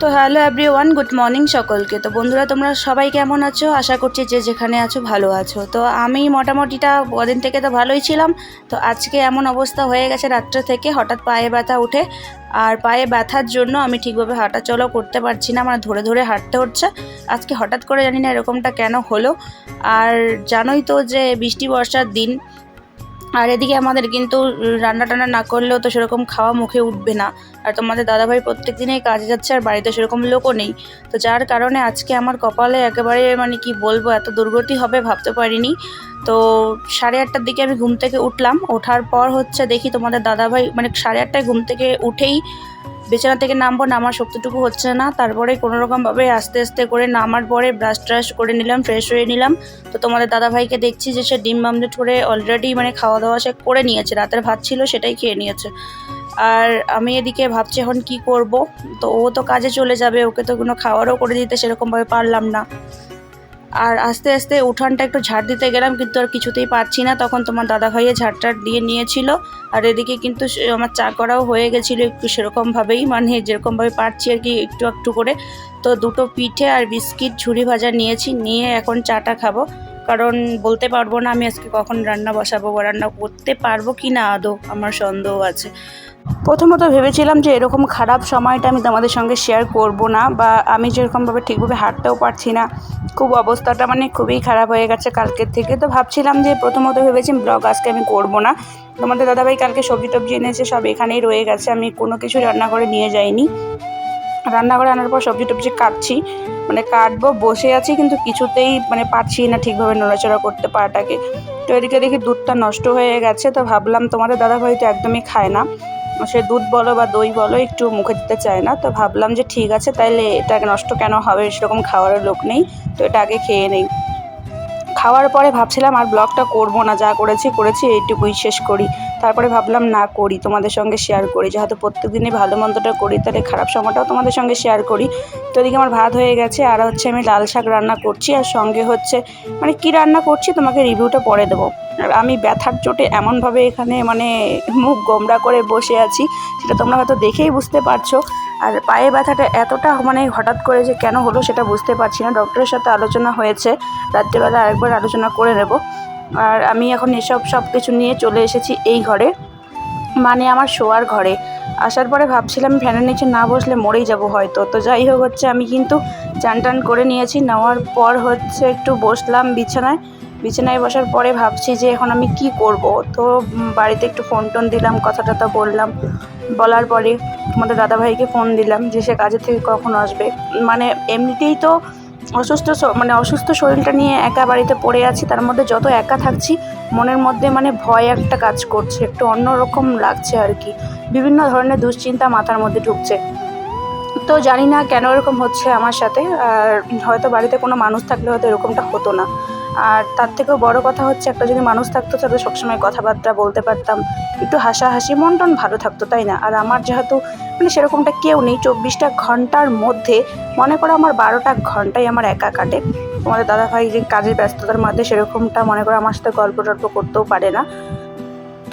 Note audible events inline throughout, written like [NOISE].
তো hello everyone, good morning সকলকে। তো বন্ধুরা, তোমরা সবাই কেমন আছো? আশা করছি যে যেখানে আছো ভালো আছো। তো আমি মোটামুটিটা কদিন থেকে তো ভালোই ছিলাম। তো আজকে এমন অবস্থা হয়ে গেছে রাত্রে থেকে, হঠাৎ পায়ে ব্যথা উঠে আর পায়ে ব্যথার জন্য আমি ঠিকভাবে হাঁটা চলাও করতে পারছি না মানে ধরে ধরে হাঁটতে হচ্ছে। আজকে হঠাৎ করে জানি না এরকমটা কেন হলো। আর জানোই তো যে বৃষ্টি বর্ষার দিন আর এদিকে আমাদের কিন্তু রান্না টান্না না করলেও তো সেরকম খাওয়া মুখে উঠবে না। আর তোমাদের দাদাভাই প্রত্যেক দিনেই কাজে যাচ্ছে আর বাড়িতে সেরকম লোকও নেই। তো যার কারণে আজকে আমার কপালে একেবারে মানে কি বলব, এত দুর্গতি হবে ভাবতে পারিনি। তো সাড়ে আটটার দিকে আমি ঘুম থেকে উঠলাম। ওঠার পর হচ্ছে দেখি তোমাদের দাদাভাই মানে সাড়ে আটটায় ঘুম থেকে উঠেই বিছানা থেকে নামবো, নামার শক্তিটুকু হচ্ছে না। তারপরে কোনো রকমভাবে আস্তে আস্তে করে নামার পরে ব্রাশ ট্রাশ করে নিলাম ফ্রেশ হয়ে নিলাম। তো তোমাদের দাদাভাইকে দেখছি যে সে ডিম আমলেট করে অলরেডি মানে খাওয়া দাওয়া সে করে নিয়েছে, রাতের ভাত ছিল সেটাই খেয়ে নিয়েছে। আর আমি এদিকে ভাবছি এখন কি করব? তো ও তো কাজে চলে যাবে, ওকে তো কোনো খাওয়ারও করে দিতে সেরকমভাবে পারলাম না। আর আস্তে আস্তে উঠানটা একটু ঝাড় দিতে গেলাম, কিন্তু আর কিছুতেই পারছি না। তখন তোমার দাদা ভাইয়ে ঝাড়টার দিয়ে নিয়েছিল। আর এদিকে কিন্তু আমার চা করাও হয়ে গেছিল একটু সেরকমভাবেই মানে যেরকমভাবে পারছি আর কি একটু একটু করে। তো দুটো পিঠে আর বিস্কিট ঝুড়ি ভাজা নিয়েছি, নিয়ে এখন চাটা খাব। কারণ বলতে পারব না আমি আজকে কখন রান্না বসাবো বা রান্না করতে পারব কি না আদৌ, আমার সন্দেহ আছে। প্রথমত ভেবেছিলাম যে এরকম খারাপ সময়টা আমি তোমাদের সঙ্গে শেয়ার করব না বা আমি যেরকমভাবে ঠিকভাবে হাঁটতেও পারছি না, খুব অবস্থাটা মানে খুবই খারাপ হয়ে গেছে কালকের থেকে। তো ভাবছিলাম যে প্রথমত ভেবেছি ব্লগ আজকে আমি করব না। তোমাদের দাদাভাই কালকে সবজি টবজি এনেছে, সব এখানেই রয়ে গেছে। আমি কোনো কিছু রান্না করে নিয়ে যাইনি। রান্নাঘরে আনার পর সবজি টবজি কাটছি। মানে কাটবো, বসে আছি কিন্তু কিছুতেই মানে পারছি না ঠিকভাবে নড়াচড়া করতে পাটাকে তো এদিকে দেখি দুধটা নষ্ট হয়ে গেছে, তো ভাবলাম তোমাদের দাদাভাই তো একদমই খায় না। সে দুধ বলো বা দই বলো একটু মুখে দিতে চায় না, তো ভাবলাম যে ঠিক আছে, তাইলে এটা নষ্ট কেন হবে? সেরকম খাওয়ার লোক নেই, তো এটা আগে খেয়ে নেই। খাওয়ার পরে ভাবছিলাম আর ব্লগটা করব না, যা করেছি করেছি, এইটুকুই শেষ করি। তারপরে ভাবলাম, না, করি, তোমাদের সঙ্গে শেয়ার করি। যেহেতু প্রত্যেক দিনই ভালো মন্দটা করি, তাহলে খারাপ সময়টাও তোমাদের সঙ্গে শেয়ার করি। তো এদিকে আমার ভাত হয়ে গেছে, আর হচ্ছে আমি লাল শাক রান্না করছি, আর সঙ্গে হচ্ছে মানে কি রান্না করছি তোমাকে রিভিউটা পরে দেবো। আর আমি ব্যথার চোটে এমনভাবে এখানে মানে মুখ গোমরা করে বসে আছি, সেটা তোমরা হয়তো দেখেই বুঝতে পারছ। আর পায়ে ব্যথাটা এতটা মানে হঠাৎ করে যে কেন হলো সেটা বুঝতে পারছি না। ডক্টরের সাথে আলোচনা হয়েছে, রাত্রেবেলা আরেকবার আলোচনা করে নেব। আর আমি এখন এসব সব কিছু নিয়ে চলে এসেছি এই ঘরে। মানে আমার শোয়ার ঘরে। আসার পরে ভাবছিলাম ফ্যানের নিচে না বসলে মরেই যাব হয়তো। তো যাই হোক হচ্ছে আমি কিন্তু চান টান করে নিয়েছি। নেওয়ার পর হচ্ছে একটু বসলাম বিছানায়। বিছানায় বসার পরে ভাবছি যে এখন আমি কি করব? তো বাড়িতে একটু ফোন টোন দিলাম কথা টথা বললাম। বলার পরে তোমাদের দাদাভাইকে ফোন দিলাম যে সে কাজের থেকে কখন আসবে। মানে এমনিতেই তো অসুস্থ মানে অসুস্থ শরীরটা নিয়ে একা বাড়িতে পড়ে আছি, তার মধ্যে যত একা থাকছি, মনের মধ্যে মানে ভয় একটা কাজ করছে, একটু অন্যরকম লাগছে আর কি। বিভিন্ন ধরনের দুশ্চিন্তা মাথার মধ্যে ঢুকছে। তো জানি না কেন এরকম হচ্ছে আমার সাথে, আর হয়তো বাড়িতে কোনো মানুষ থাকলে হয়তো এরকমটা হতো না। আর তার থেকেও বড় কথা হচ্ছে, একটা যদি মানুষ থাকতো, তাহলে সবসময় কথাবার্তা বলতে পারতাম। একটু হাসাহাসি মন টন ভালো থাকতো, তাই না? আর আমার যেহেতু মানে সেরকমটা কেউ নেই, চব্বিশটা ঘণ্টার মধ্যে, মনে করো আমার বারোটা ঘন্টাই আমার একা কাটে। আমাদের দাদাভাই যে কাজের ব্যস্ততার মধ্যে সেরকমটা মনে করো আমার সাথে গল্প টল্প করতেও পারে না।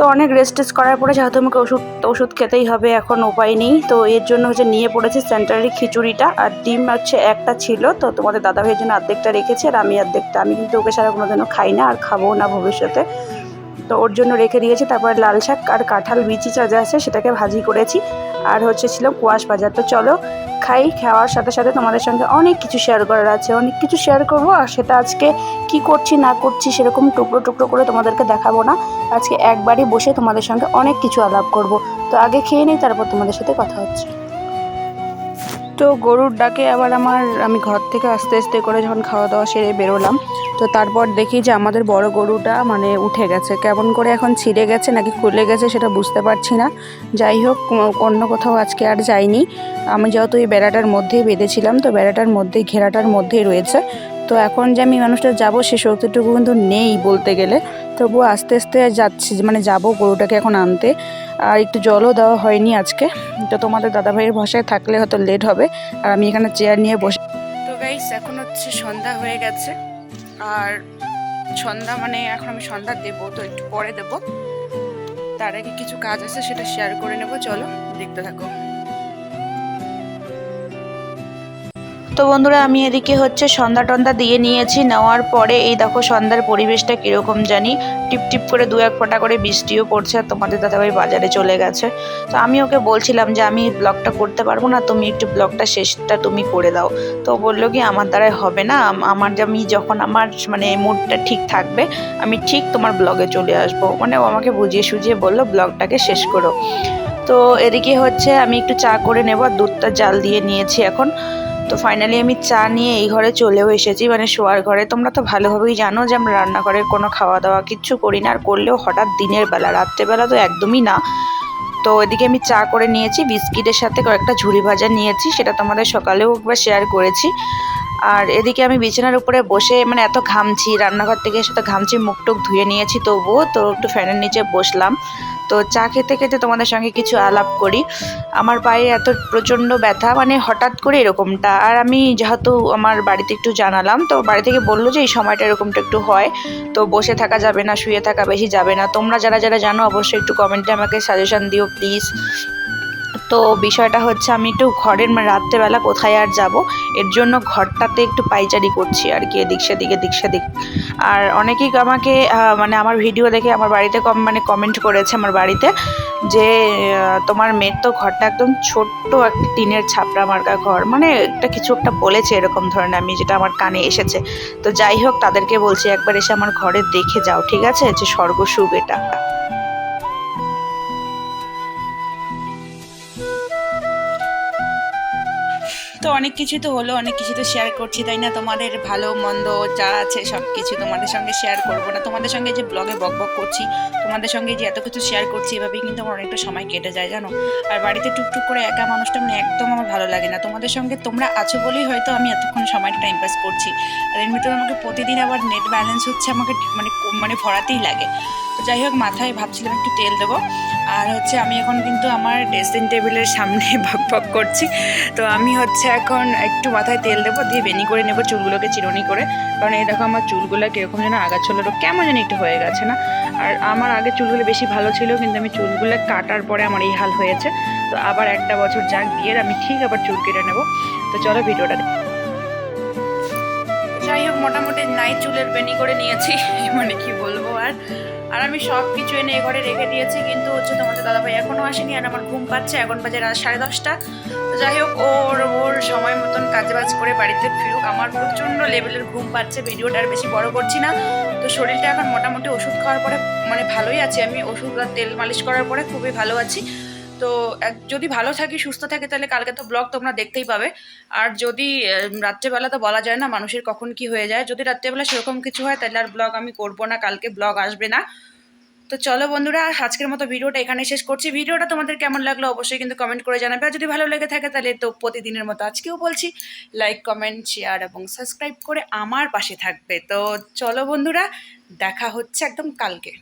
তো অনেক রেস্ট টেস্ট করার পরে যেহেতু আমাকে ওষুধ ওষুধ খেতেই হবে, এখন উপায় নেই। তো এর জন্য হচ্ছে নিয়ে পড়েছি সেন্টারি খিচুড়িটা। আর ডিম হচ্ছে একটা ছিল, তো তোমাদের দাদা ভাইয়ের জন্য অর্ধেকটা রেখেছি, আর আমি অর্ধেকটা আমি কিন্তু ওকে ছাড়া কোনো দিনও খাই না, আর খাব না ভবিষ্যতে। তো ওর জন্য রেখে দিয়েছি, তারপর লাল শাক আর কাঁঠাল বিচি চাজা আছে সেটাকে ভাজি করেছি। আর হচ্ছে ছিল কুয়াশ বাজার তো চলো খাই, খাওয়ার সাথে সাথে তোমাদের সঙ্গে অনেক কিছু শেয়ার করার আছে। অনেক কিছু শেয়ার করব আর সেটা আজকে কি করছি, না করছি সেরকম টুকরো টুকরো করে তোমাদেরকে দেখাবো না। আজকে একবারই বসে তোমাদের সঙ্গে অনেক কিছু আলাপ করব। তো আগে খেয়ে নিই, তারপর তোমাদের সাথে কথা হচ্ছে। তো গরুর ডাকে আবার আমার, আমি ঘর থেকে আস্তে আস্তে করে যখন খাওয়া দাওয়া সেরে বেরোলাম তো তারপর দেখি যে আমাদের বড় গরুটা মানে উঠে গেছে। কেমন করে এখন ছিঁড়ে গেছে নাকি খুলে গেছে সেটা বুঝতে পারছি না। যাই হোক অন্য কোথাও আজকে আর যাইনি। আমি যেহেতু এই বেড়াটার মধ্যেই বেঁধেছিলাম, তো বেড়াটার মধ্যেই ঘেরাটার মধ্যেই রয়েছে। তো এখন যে আমি মানুষটা যাব সে শক্তিটুকু কিন্তু নেই বলতে গেলে। তবুও আস্তে আস্তে যাচ্ছি মানে যাব গরুটাকে এখন আনতে। আর একটু জলও দেওয়া হয়নি আজকে। তো তোমাদের দাদাভাইয়ের ভাষায় থাকলে হয়তো লেট হবে। আর আমি এখানে চেয়ার নিয়ে বসে তো গাইস এখন হচ্ছে সন্ধ্যা হয়ে গেছে। আর সন্ধ্যা মানে এখন আমি সন্ধ্যা দেবো, তো একটু পরে দেবো। তার আগে কিছু কাজ আছে, সেটা শেয়ার করে নেব, চলো দেখতে থাকো। তো বন্ধুরা, আমি এদিকে হচ্ছে সন্ধ্যা টন্ধা দিয়ে নিয়েছি। নেওয়ার পরে এই দেখো সন্ধ্যার পরিবেশটা কীরকম জানি। টিপ টিপ করে দু এক ফোঁটা করে বৃষ্টিও পড়ছে আর তোমাদের দাদাভাই বাজারে চলে গেছে। তো আমি ওকে বলছিলাম যে, আমি ব্লগটা করতে পারব না, তুমি একটু ব্লগটা শেষটা তুমি করে দাও। তো বলল কি, আমার দ্বারাই হবে না। আমার আমি যখন আমার মানে মুডটা ঠিক থাকবে, আমি ঠিক তোমার ব্লগে চলে আসব। মানে ও আমাকে বুঝিয়ে সুঝিয়ে বলল ব্লগটাকে শেষ করো। তো এদিকে হচ্ছে আমি একটু চা করে নেব, আর দুধটা জাল দিয়ে নিয়েছি এখন। তো ফাইনালি আমি চা নিয়ে এই ঘরে চলেও এসেছি। মানে শোয়ার ঘরে। তোমরা তো ভালোভাবেই জানো যে আমরা রান্নাঘরে কোনো খাওয়া দাওয়া কিচ্ছু করি না। আর করলেও হঠাৎ দিনের বেলা, রাত্রেবেলা তো একদমই না। তো এদিকে আমি চা করে নিয়েছি, বিস্কিটের সাথে কয়েকটা ঝুড়ি ভাজা নিয়েছি, সেটা তোমাদের সকালেও একবার শেয়ার করেছি। আর এদিকে আমি বিছানার উপরে বসে মানে এত ঘামছি, রান্নাঘর থেকে এসে তো ঘামছি মুখ টুক ধুয়ে নিয়েছি তবুও। তো একটু ফ্যানের নিচে বসলাম। তো চা খেতে খেতে তোমাদের সঙ্গে কিছু আলাপ করি। আমার পায়ে এত প্রচণ্ড ব্যথা মানে হঠাৎ করে এরকমটা। আর আমি যেহেতু আমার বাড়িতে একটু জানালাম, তো বাড়ি থেকে বলল যে এই সময়টা এরকমটা একটু হয়। তো বসে থাকা যাবে না, শুয়ে থাকা বেশি যাবে না। তোমরা যারা যারা জানো, অবশ্যই একটু কমেন্টে আমাকে সাজেশন দিও প্লিজ তো বিষয়টা হচ্ছে আমি একটু ঘরের রাত্রেবেলা কোথায় আর যাব? এর জন্য ঘরটাতে একটু পাইচারি করছি আর কি, এদিক সেদিক এদিক সেদিক। আর অনেকেই আমাকে মানে আমার ভিডিও দেখে আমার বাড়িতে কম মানে কমেন্ট করেছে আমার বাড়িতে যে তোমার মেয়ের তো ঘরটা একদম ছোট্ট একটা টিনের ছাপড়া মার্কা ঘর। মানে একটা কিছু একটা বলেছে এরকম ধরনের আমি, যেটা আমার কানে এসেছে। তো যাই হোক, তাদেরকে বলছি একবার এসে আমার ঘরে দেখে যাও, ঠিক আছে? যে স্বর্গসুখ এটা। তো অনেক কিছু তো হলো, অনেক কিছু তো শেয়ার করছি, তাই না? তোমাদের ভালো, মন্দ যা আছে সব কিছু তোমাদের সঙ্গে শেয়ার করব না। তোমাদের সঙ্গে যে ব্লগে বক বক করছি, তোমাদের সঙ্গে যে এত কিছু শেয়ার করছি, এভাবেই কিন্তু আমার অনেকটা সময় কেটে যায়, জানো? আর বাড়িতে টুকটুক করে একা মানুষটা মানে একদম আমার ভালো লাগে না। তোমাদের সঙ্গে তোমরা আছো বলেই হয়তো আমি এতক্ষণ সময় টাইম পাস করছি। আর এমনিতে আমাকে প্রতিদিন আবার নেট ব্যালেন্স হচ্ছে আমাকে মানে মানে ভরাতেই লাগে। তো যাই হোক, মাথায় ভাবছিলাম একটু তেল দেবো। আর হচ্ছে আমি এখন কিন্তু আমার ড্রেসিং টেবিলের সামনে [LAUGHS] বক বক করছি। তো আমি হচ্ছে এখন একটু মাথায় তেল দেবো, দিয়ে বেনি করে নেব চুলগুলোকে চিরনি করে। কারণ এই দেখো আমার চুলগুলো কীরকম যেন আগাছোলেরও কেমন যেন একটু হয়ে গেছে না? আর আমার আগে চুলগুলো বেশি ভালো ছিল, কিন্তু আমি চুলগুলো কাটার পরে আমার এই হাল হয়েছে। তো আবার একটা বছর যাক, দিয়ে আমি ঠিক আবার চুল কেটে নেব। তো চলো ভিডিওটা মোটামুটি নাই চুলের বেনি করে নিয়েছি [LAUGHS] মানে কি বলব আর। আর আমি সব কিছু এনে ঘরে রেখে দিয়েছি, কিন্তু হচ্ছে তোমাদের দাদাভাই এখনও আসেনি আর আমার ঘুম পাচ্ছে, এখন বাজে রাত সাড়ে দশটা। যাই হোক, ওর ওর সময় মতন কাজে বাজ করে বাড়িতে ফিরুক। আমার প্রচণ্ড লেভেলের ঘুম পাচ্ছে, ভিডিওটা আর বেশি বড় করছি না। তো শরীরটা এখন মোটামুটি ওষুধ খাওয়ার পরে মানে ভালোই আছে আমি। ওষুধ তেল মালিশ করার পরে খুবই ভালো আছি। তো যদি ভালো থাকি, সুস্থ থাকি, তাহলে কালকে তো ব্লগ তোমরা দেখতেই পাবে। আর যদি রাত্রেবেলা তো বলা যায় না মানুষের কখন কি হয়ে যায়। যদি রাত্রেবেলা সেরকম কিছু হয়, তাহলে আর ব্লগ আমি করব না, কালকে ব্লগ আসবে না। তো চলো বন্ধুরা, আজকের মতো ভিডিওটা এখানে শেষ করছি। ভিডিওটা তোমাদের কেমন লাগল অবশ্যই কিন্তু কমেন্ট করে জানাবে। আর যদি ভালো লেগে থাকে, তাহলে তো প্রতিদিনের মতো আজকেও বলছি লাইক কমেন্ট শেয়ার এবং সাবস্ক্রাইব করে আমার পাশে থাকবে। তো চলো বন্ধুরা, দেখা হচ্ছে একদম কালকে।